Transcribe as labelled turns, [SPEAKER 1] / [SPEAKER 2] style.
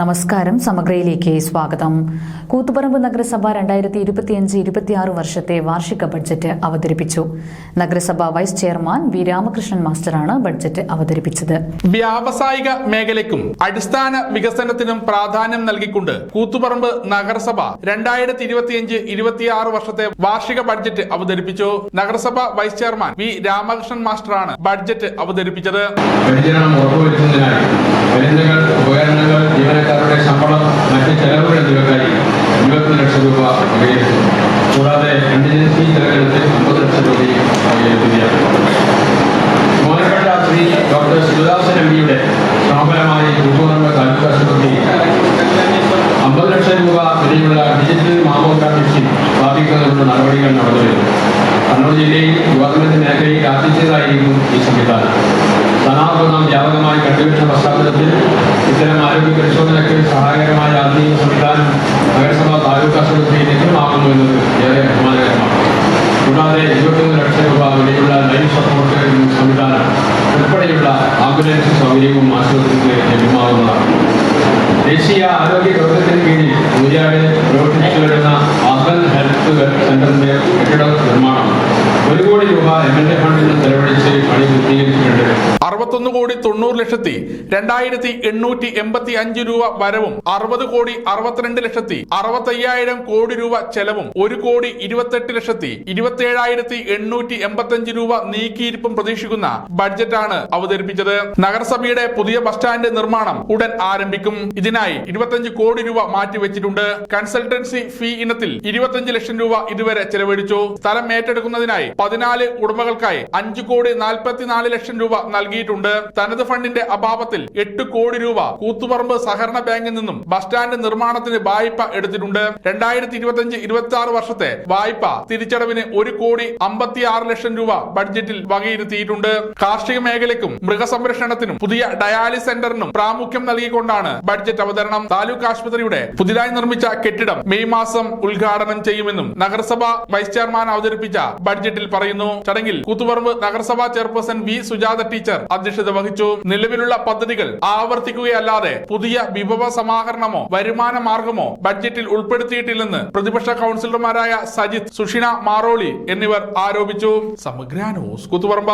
[SPEAKER 1] നമസ്കാരം. സമഗ്രയിലേക്ക് സ്വാഗതം. കൂത്തുപറമ്പ് നഗരസഭ രണ്ടായിരത്തി ഇരുപത്തിയഞ്ച് ഇരുപത്തിയാറ് വർഷത്തെ വാർഷിക ബഡ്ജറ്റ് അവതരിപ്പിച്ചു. നഗരസഭ വൈസ് ചെയർമാൻ വി രാമകൃഷ്ണൻ മാസ്റ്ററാണ് ബഡ്ജറ്റ് അവതരിപ്പിച്ചത്.
[SPEAKER 2] വ്യാവസായിക മേഖലയ്ക്കും അടിസ്ഥാന വികസനത്തിനും പ്രാധാന്യം നൽകിക്കൊണ്ട് കൂത്തുപറമ്പ് നഗരസഭ രണ്ടായിരത്തി ഇരുപത്തിയഞ്ച് ഇരുപത്തിയാറ് വർഷത്തെ വാർഷിക ബഡ്ജറ്റ് അവതരിപ്പിച്ചു. നഗരസഭ വൈസ് ചെയർമാൻ വി രാമകൃഷ്ണൻ മാസ്റ്ററാണ് ബഡ്ജറ്റ് അവതരിപ്പിച്ചത്.
[SPEAKER 3] ജീവനക്കാരുടെ ശമ്പളം മറ്റ് ചെലവുകൾ എന്നിവക്കായി ഇരുപത്തി ലക്ഷം രൂപ വകയിരുത്തുന്നു കൂടാതെ കണ്ടിജൻസി ചെലവിനത്തിൽ അമ്പത് ലക്ഷം രൂപയും വകയിരുത്തുകയാണ് ബഹുമാനപ്പെട്ട ശ്രീ ഡോക്ടർ ശിവദാസൻ എം പിയുടെ ശ്രമഫലമായി കൂട്ടുപറമ്പ് താലൂക്ക് ആശുപത്രി അമ്പത് ലക്ഷം രൂപ വിലയുള്ള ഡിജിറ്റൽ മാമോഗ്രാം മെഷീൻ സ്ഥാപിക്കുന്നതിനുള്ള നടപടികൾ നടന്നുവരുന്നു കണ്ണൂർ ജില്ലയിൽ ഗവൺമെന്റ് മേഖലയിൽ ആർജിച്ചതായിരുന്നു ഈ സംവിധാനം. വ്യാപകമായി കണ്ടുവരുന്ന പശ്ചാത്തലത്തിൽ ഇത്തരം ആരോഗ്യ പരിശോധനയ്ക്ക് സഹായകരമായ ആധുനിക സംവിധാനം നഗരസഭ താലൂക്ക് ആശുപത്രിയിലേക്ക് ലഭ്യമാകുന്നു എന്നത് ഏറെ അഭിമാനകരമാണ്. കൂടാതെ ഇരുപത്തിമൂന്ന് ലക്ഷം രൂപ വിലയുള്ള ലൈഫ് സപ്പോർട്ട് സംവിധാനം ഉൾപ്പെടെയുള്ള ആംബുലൻസ് സൗകര്യവും ആശുപത്രിക്ക് ലഭ്യമാകുന്നതാണ്. ദേശീയ ആരോഗ്യ ദൗത്യത്തിന് കീഴിൽ ഊര്യാട് പ്രവർത്തിച്ചു വരുന്ന അഹൽ ഹെൽത്ത് സെന്ററിന്റെ കെട്ടിട നിർമ്മാണം ഒരു കോടി രൂപ എം എൽ എ ഫണ്ടിൽ ചെലവഴിച്ച് പണി പൂർത്തീകരിച്ചിട്ടുണ്ട്
[SPEAKER 2] അറുപത്തൊന്ന് കോടി തൊണ്ണൂറ് ലക്ഷത്തി രണ്ടായിരത്തി എണ്ണൂറ്റി എൺപത്തി അഞ്ച് രൂപ വരവും അറുപത് കോടി അറുപത്തിരണ്ട് ലക്ഷത്തി അറുപത്തയ്യായിരം കോടി രൂപ ചെലവും ഒരു കോടി ഇരുപത്തെട്ട് ലക്ഷത്തി ഇരുപത്തിയേഴായിരത്തി എണ്ണൂറ്റി എൺപത്തി രൂപ നീക്കിയിരിപ്പും പ്രതീക്ഷിക്കുന്ന ബഡ്ജറ്റാണ് അവതരിപ്പിച്ചത്. നഗരസഭയുടെ പുതിയ ബസ് സ്റ്റാൻഡ് നിർമ്മാണം ഉടൻ ആരംഭിക്കും. ഇതിനായി ഇരുപത്തഞ്ച് കോടി രൂപ മാറ്റിവെച്ചിട്ടുണ്ട്. കൺസൾട്ടൻസി ഫീ ഇനത്തിൽ ഇരുപത്തഞ്ച് ലക്ഷം രൂപ ഇതുവരെ ചെലവഴിച്ചു. സ്ഥലം ഏറ്റെടുക്കുന്നതിനായി പതിനാല് ഉടമകൾക്കായി അഞ്ചു കോടി നാൽപ്പത്തിനാല് ലക്ഷം രൂപ നൽകിയിട്ടുണ്ട്. തനത് ഫണ്ടിന്റെ അഭാവത്തിൽ എട്ട് കോടി രൂപ കൂത്തുപറമ്പ് സഹകരണ ബാങ്കിൽ നിന്നും ബസ് സ്റ്റാൻഡ് നിർമ്മാണത്തിന് വായ്പ എടുത്തിട്ടുണ്ട്. രണ്ടായിരത്തി ഇരുപത്തിയഞ്ച് ഇരുപത്തി ആറ് വർഷത്തെ വായ്പ തിരിച്ചടവിന് ഒരു കോടി അമ്പത്തി ആറ് ലക്ഷം രൂപ ബഡ്ജറ്റിൽ വകയിരുത്തിയിട്ടുണ്ട്. കാർഷിക മേഖലയ്ക്കും മൃഗസംരക്ഷണത്തിനും പുതിയ ഡയാലിസ് സെന്ററിനും പ്രാമുഖ്യം നൽകിക്കൊണ്ടാണ് ബഡ്ജറ്റ് അവതരണം. താലൂക്ക് ആശുപത്രിയുടെ പുതിയതായി നിർമ്മിച്ച കെട്ടിടം മെയ് മാസം ഉദ്ഘാടനം ചെയ്യുമെന്നും നഗരസഭ വൈസ് ചെയർമാൻ അവതരിപ്പിച്ച ബഡ്ജറ്റിൽ പറയുന്നു. ചടങ്ങിൽ കൂത്തുപറമ്പ് നഗരസഭാ ചെയർപേഴ്സൺ വി സുജാത ടീച്ചർ അധ്യക്ഷത വഹിച്ചു. നിലവിലുള്ള പദ്ധതികൾ ആവർത്തിക്കുകയല്ലാതെ പുതിയ വിഭവ സമാഹരണമോ വരുമാന മാർഗമോ ബഡ്ജറ്റിൽ ഉൾപ്പെടുത്തിയിട്ടില്ലെന്ന് പ്രതിപക്ഷ കൗൺസിലർമാരായ സജിത് സുഷിണ മാറോളി എന്നിവർ ആരോപിച്ചു. സമഗ്രാനോസ് കൂത്തുപറമ്പ.